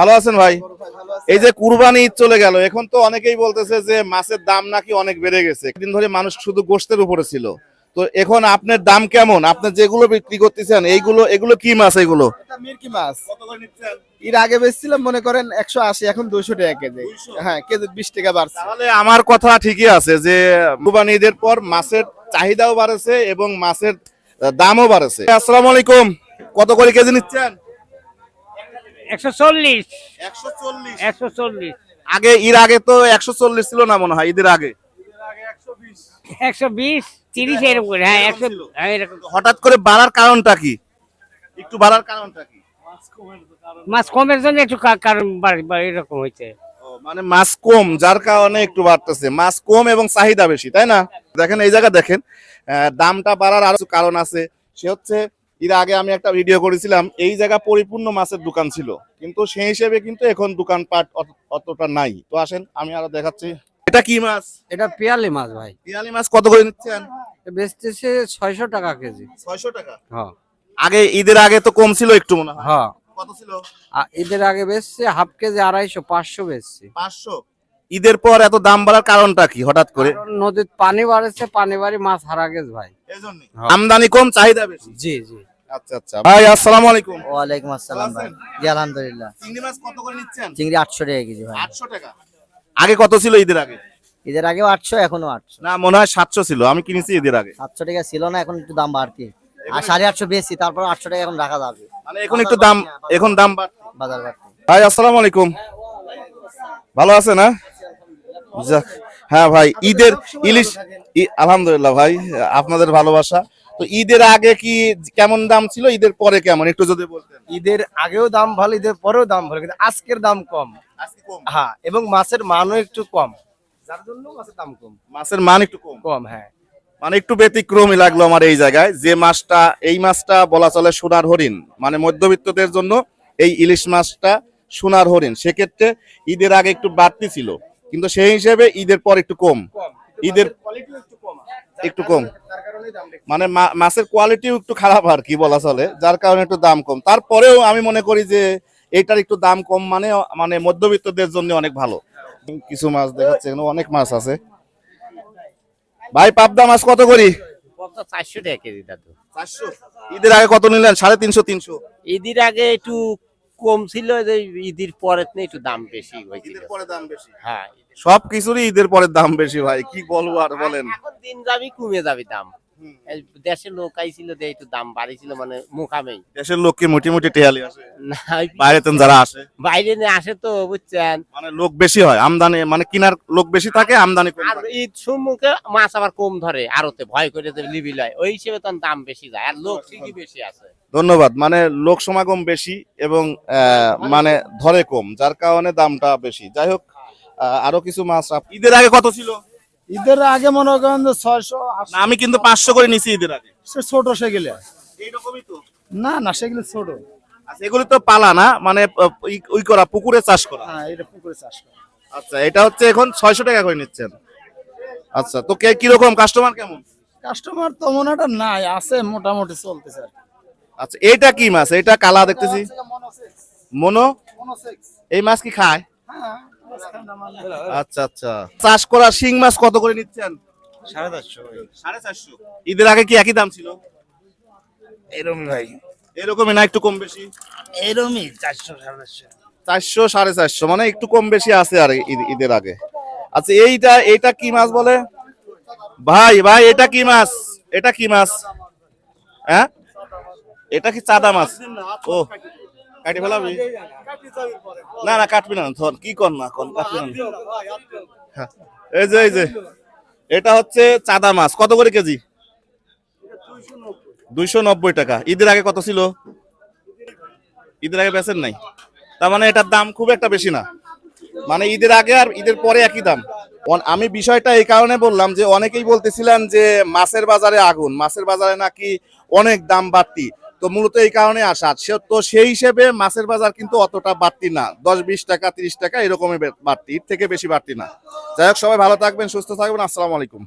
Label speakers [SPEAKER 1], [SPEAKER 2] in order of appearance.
[SPEAKER 1] ভালো আছেন ভাই? এই যে কুরবানি ঈদ চলে গেল এখন তো অনেকেই বলতেছে যে মাছের দাম নাকি অনেক বেড়ে গেছে। একদিন ধরে মানুষ শুধু গোস্তের উপরে ছিল। তো এখন আপনার দাম কেমন? আপনি যেগুলো বিক্রি করতেছেন এইগুলো এগুলো কি মাছ এগুলো?
[SPEAKER 2] এটা মিরকি মাছ। এর আগে বেচছিলাম মনে করেন একশো আশি এখন দুইশো টাকা কেজি। হ্যাঁ কেজি বিশ টাকা বাড়ছে।
[SPEAKER 1] তাহলে আমার কথা ঠিকই আছে যে কুরবানি ঈদের পর মাছের চাহিদাও বাড়েছে এবং মাছের দামও বাড়েছে। আসসালামু আলাইকুম। কত করে কেজি নিচ্ছেন?
[SPEAKER 3] একশো চল্লিশ।
[SPEAKER 1] একশো চল্লিশ।
[SPEAKER 3] একশো চল্লিশ।
[SPEAKER 1] আগে ঈদ আগে তো একশো চল্লিশ ছিল না মনে হয় ঈদের আগে?
[SPEAKER 3] একশো বিশ তিরিশ এরকম করে হ্যাঁ একশো হ্যাঁ
[SPEAKER 1] হঠাৎ করে বাড়ার কারণটা কি? একটু বাড়ার কারণটা কি?
[SPEAKER 3] মাছ কমের জন্য একটু কারণ এরকম হয়েছে।
[SPEAKER 1] মানে মাছ কম যার কারণে একটু বাড়তেছে। মাছ কম এবং চাহিদা বেশি তাই না? দেখেন এই জায়গা দেখেন। দামটা বাড়ার আরও কারণ আছে। সে হচ্ছে এর আগে আমি একটা ভিডিও করেছিলাম এই জায়গা পরিপূর্ণ মাছের দোকান ছিল কিন্তু সেই হিসেবে কিন্তু এখন দোকানপাট অত- অতটা নাই। তো আসেন আমি আরও দেখাচ্ছি। এটা কি মাছ?
[SPEAKER 4] এটা পিয়ালি মাছ ভাই।
[SPEAKER 1] পিয়ালি মাছ কত করে নিচ্ছেন?
[SPEAKER 4] বেচতেছে ছয়শো টাকা কেজি।
[SPEAKER 1] ছয়শো টাকা?
[SPEAKER 4] হ্যাঁ।
[SPEAKER 1] আগে ঈদের আগে তো কম ছিল একটু মনে হয়।
[SPEAKER 4] হ্যাঁ।
[SPEAKER 1] কত ছিল?
[SPEAKER 4] ঈদের আগে বেচছে হাফ কেজি আড়াইশো পাঁচশো বেচছে।
[SPEAKER 1] পাঁচশো? ঈদের পর এত দাম বাড়ার কারণটা কি হঠাৎ করে?
[SPEAKER 4] নদীর পানি বাড়েছে পানি বাড়ি মাছ হারা গেছে ভাই। হ্যাঁ।
[SPEAKER 1] আমদানি কম চাহিদা বেশি।
[SPEAKER 4] জি জি।
[SPEAKER 1] আচ্ছা আচ্ছা। ভাই আসসালামু আলাইকুম।
[SPEAKER 5] ওয়ালাইকুম আসসালাম ভাই। জি আলহামদুলিল্লাহ।
[SPEAKER 1] চিংড়ি মাছ কত করে নিচ্ছেন?
[SPEAKER 5] চিংড়ি আটশো টাকা কেজি ভাই।
[SPEAKER 1] আটশো টাকা। আগে কত ছিল ঈদের আগে?
[SPEAKER 5] ঈদের আগেও আটশো এখনও
[SPEAKER 1] না মনে হয় ছিল। আমি কিনেছি ঈদের আগে।
[SPEAKER 5] টাকা ছিল না এখন একটু দাম বাড়তি। আর সাড়ে আটশো বেশি তারপর আটশো টাকা এখন রাখা যাবে।
[SPEAKER 1] মানে এখন একটু দাম এখন দাম বাড়ছে
[SPEAKER 5] বাজার বাড়তি।
[SPEAKER 1] ভাই আসসালামু আলাইকুম। ভালো আছে না যাক। হ্যাঁ ভাই ঈদের ইলিশ আলহামদুলিল্লাহ ভাই আপনাদের ভালোবাসা। তো ঈদের আগে কি কেমন দাম ছিল? ঈদের পরে কেমন? একটু যদি বলতেন।
[SPEAKER 2] ঈদের আগেও দাম ভালো ঈদের পরেও দাম ভালো কিন্তু আজকের দাম কম। হ্যাঁ এবং মাছের মানও একটু কম। যার জন্য মাছের দাম কম।
[SPEAKER 1] মাছের মান একটু কম?
[SPEAKER 2] কম হ্যাঁ।
[SPEAKER 1] মানে একটু ব্যতিক্রমী লাগল আমার এই জায়গায় যে মাছটা এই মাছটা বলা চলে সোনার হরিণ। মানে মধ্যবিত্তদের জন্য এই ইলিশ মাছটা সোনার হরিণ। সেক্ষেত্রে ঈদের আগে একটু বাড়তি ছিল কিন্তু সেই হিসেবে ঈদের পর একটু কম। ঈদের একটু কম। মানে মাছের কোয়ালিটিও একটু খারাপ আর কি বলা চলে যার কারণে একটু দাম কম। তারপরেও আমি মনে করি যে এইটার একটু দাম কম মানে মানে মধ্যবিত্তদের জন্য অনেক ভালো। কিছু মাছ দেখাচ্ছে এখানে অনেক মাছ আছে। ভাই পাবদা মাছ কত করি?
[SPEAKER 3] চারশো টাকা কেজি দাদু।
[SPEAKER 1] চারশো? ঈদের আগে কত নিলেন? সাড়ে তিনশো তিনশো?
[SPEAKER 3] ঈদের আগে একটু কম ছিল যে ঈদের পরে একটু দাম বেশি হয়েছিল।
[SPEAKER 1] ঈদের পরে দাম বেশি।
[SPEAKER 3] হ্যাঁ
[SPEAKER 1] সব কিছুরই ঈদের পরে দাম বেশি ভাই কি বলব আর বলেন।
[SPEAKER 3] এখন দিন যাবি কমে যাবে দাম। দেশের লোক আইছিল যে একটু দাম বাড়িছিল মানে মুখামেই।
[SPEAKER 1] দেশের মোটি মোটি টেয়ালি আসে? বাইরে তেন যারা আসে।
[SPEAKER 3] বাইরে নিয়ে আসে তো বুঝছেন?
[SPEAKER 1] মানে লোক বেশি হয় আমদানি মানে কিনার লোক বেশি থাকে আমদানি কম
[SPEAKER 3] আর ঈদ সম্মুখে মাছ আবার কম ধরে আরতে ভয় করে যে লিবি লয়। ওই হিসেবে তখন দাম বেশি যায় আর লোক ঠিকই বেশি আছে।
[SPEAKER 1] ধন্যবাদ মানে লোক সমাগম বেশি এবং আহ, মানে ধরে কম যার কারণে দামটা বেশি। যাই হোক আরও কিছু মাছ ঈদের আগে কত ছিল?
[SPEAKER 2] ঈদের আগে মনে করেন যে ছয়শো
[SPEAKER 1] আমি কিন্তু পাঁচশো করে নিছি ঈদের আগে।
[SPEAKER 2] ছোট সেগুলো।
[SPEAKER 1] এইরকমই তো?
[SPEAKER 2] না না সেগুলো ছোট।
[SPEAKER 1] আচ্ছা এগুলি তো পালা না মানে ওই করা পুকুরে চাষ করা।
[SPEAKER 2] হ্যাঁ এটা পুকুরে চাষ করে।
[SPEAKER 1] আচ্ছা এটা হচ্ছে এখন ছয়শো টাকা করে নিচ্ছেন। আচ্ছা তো কে কীরকম কাস্টমার কেমন?
[SPEAKER 2] কাস্টমার তো মনে একটা নাই আছে মোটামুটি চলতেছে আর
[SPEAKER 1] আচ্ছা এটা কি মাছ? এটা কালা দেখতেছি। মনো? এই মাছ কি খায়? আচ্ছা আচ্ছা। চাষ করা শিং মাছ কত করে নিচ্ছেন?
[SPEAKER 2] সাড়ে চারশো
[SPEAKER 1] সাড়ে চারশো। ঈদের আগে কি একই দাম ছিল?
[SPEAKER 2] এরকম ভাই।
[SPEAKER 1] এরকমই না একটু কম বেশি?
[SPEAKER 2] এরকমই চারশো সাড়ে চারশো।
[SPEAKER 1] চারশো সাড়ে চারশো মানে একটু কম বেশি আছে আর ঈদ- ঈদের আগে। আচ্ছা এইটা এইটা কি মাছ বলে? ভাই ভাই এটা কি মাছ? এটা কি মাছ? হ্যাঁ? এটা কি চাদা মাছ? ও কাটি ফেলাবি না না কাটবি না ধর কি কর না কর কাটবি না। হ্যাঁ, এই যে এই যে এটা হচ্ছে চাদা মাছ কত করে কেজি? দুইশো নব্বই টাকা। ঈদের আগে কত ছিল? ঈদের আগে বেচেন নাই। তার মানে এটার দাম খুব একটা বেশি না। মানে ঈদের আগে আর ঈদের পরে একই দাম। আমি বিষয়টা এই কারণে বললাম যে অনেকেই বলতেছিলেন যে মাছের বাজারে আগুন। মাছের বাজারে নাকি অনেক দাম বাড়তি। তো মূলত এই কারণে আসা। তো সেই হিসেবে মাছের বাজার কিন্তু অতটা বাড়তি না। দশ, বিশ টাকা, তিরিশ টাকা এরকমই বাড়তি। এর থেকে বেশি বাড়তি না। যাই হোক, সবাই ভালো থাকবেন, সুস্থ থাকবেন। আসসালামু আলাইকুম।